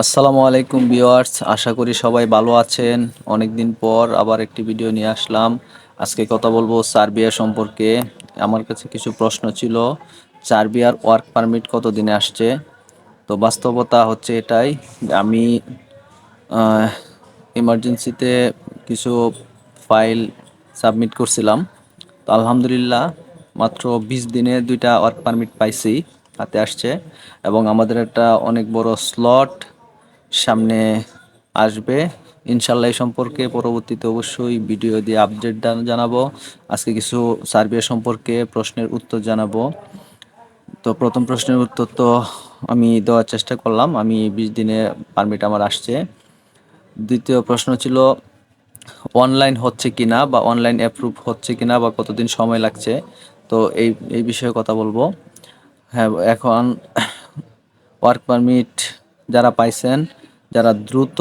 আসসালামু আলাইকুম ভিউয়ার্স, আশা করি সবাই ভালো আছেন। অনেক দিন পর আবার একটি ভিডিও নিয়ে আসলাম। আজকে কথা বলব সার্বিয়া সম্পর্কে। আমার কাছে কিছু প্রশ্ন ছিল, সার্বিয়ার ওয়ার্ক পারমিট কত দিনে আসছে? তো বাস্তবতা হচ্ছে এটাই, আমি ইমার্জেন্সিতে কিছু ফাইল সাবমিট করছিলাম। তো আলহামদুলিল্লাহ, মাত্র বিশ দিনে দুইটা ওয়ার্ক পারমিট পাইছি, হাতে আসছে। এবং আমাদের একটা অনেক বড় স্লট সামনে আসবে। ইনশাল্লাহ এই সম্পর্কে পরবর্তীতে অবশ্যই ভিডিও দিয়ে আপডেট জানাব। আজকে কিছু সার্ভে সম্পর্কে প্রশ্নের উত্তর জানাব। তো প্রথম প্রশ্নের উত্তর তো আমি দেওয়ার চেষ্টা করলাম। আমি বিশ দিনে পারমিট আমার আসছে। দ্বিতীয় প্রশ্ন ছিল অনলাইন হচ্ছে কি না বা অনলাইন অ্যাপ্রুভ হচ্ছে কি না বা কতদিন সময় লাগছে? তো এই এই বিষয়ে কথা বলব। হ্যাঁ এখন ওয়ার্ক পারমিট যারা পাইছেন যারা দ্রুত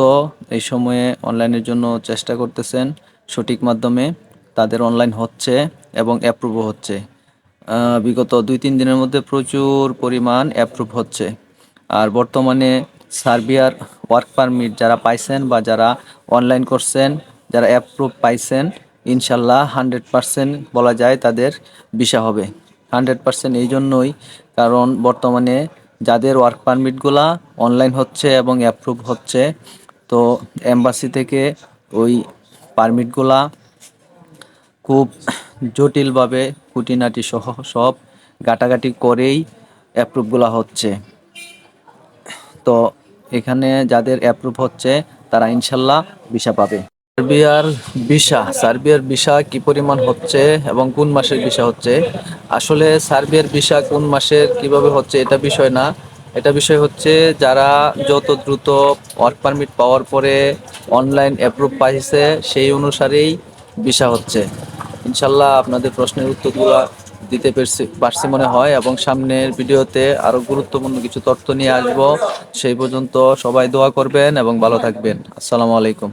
এই সময়ে অনলাইনের জন্য চেষ্টা করতেছেন সঠিক মাধ্যমে, তাদের অনলাইন হচ্ছে এবং অ্যাপ্রুভও হচ্ছে। বিগত দুই তিন দিনের মধ্যে প্রচুর পরিমাণ অ্যাপ্রুভ হচ্ছে। আর বর্তমানে সার্বিয়ার ওয়ার্ক পারমিট যারা পাইছেন বা যারা অনলাইন করছেন, যারা অ্যাপ্রুভ পাইছেন, ইনশাল্লাহ হান্ড্রেড পারসেন্ট বলা যায় তাদের ভিসা হবে। হান্ড্রেড পারসেন্ট এই জন্যই, কারণ বর্তমানে যাদের ওয়ার্ক পারমিটগুলা অনলাইন হচ্ছে এবং অ্যাপ্রুভ হচ্ছে, তো এম্বাসি থেকে ওই পারমিটগুলা খুব জটিলভাবে খুঁটিনাটি সহ, সব ঘাটাঘাটি করেই অ্যাপ্রুভগুলো হচ্ছে। তো এখানে যাদের অ্যাপ্রুভ হচ্ছে, তারা ইনশাল্লাহ ভিসা পাবে। সার্বিয়ার ভিসা সার্বিয়ার ভিসা কি পরিমাণ হচ্ছে এবং কোন মাসের ভিসা হচ্ছে? আসলে সার্বিয়ার ভিসা কোন মাসের, কীভাবে হচ্ছে এটা বিষয় না। এটা বিষয় হচ্ছে যারা যত দ্রুত ওয়ার্ক পারমিট পাওয়ার পরে অনলাইন অ্যাপ্রুভ পাইছে, সেই অনুসারেই ভিসা হচ্ছে। ইনশাল্লাহ আপনাদের প্রশ্নের উত্তরগুলো দিতে পেরেছি, পারছি মনে হয় এবং সামনের ভিডিওতে আরও গুরুত্বপূর্ণ কিছু তথ্য নিয়ে আসব। সেই পর্যন্ত সবাই দোয়া করবেন এবং ভালো থাকবেন। আসসালামু আলাইকুম।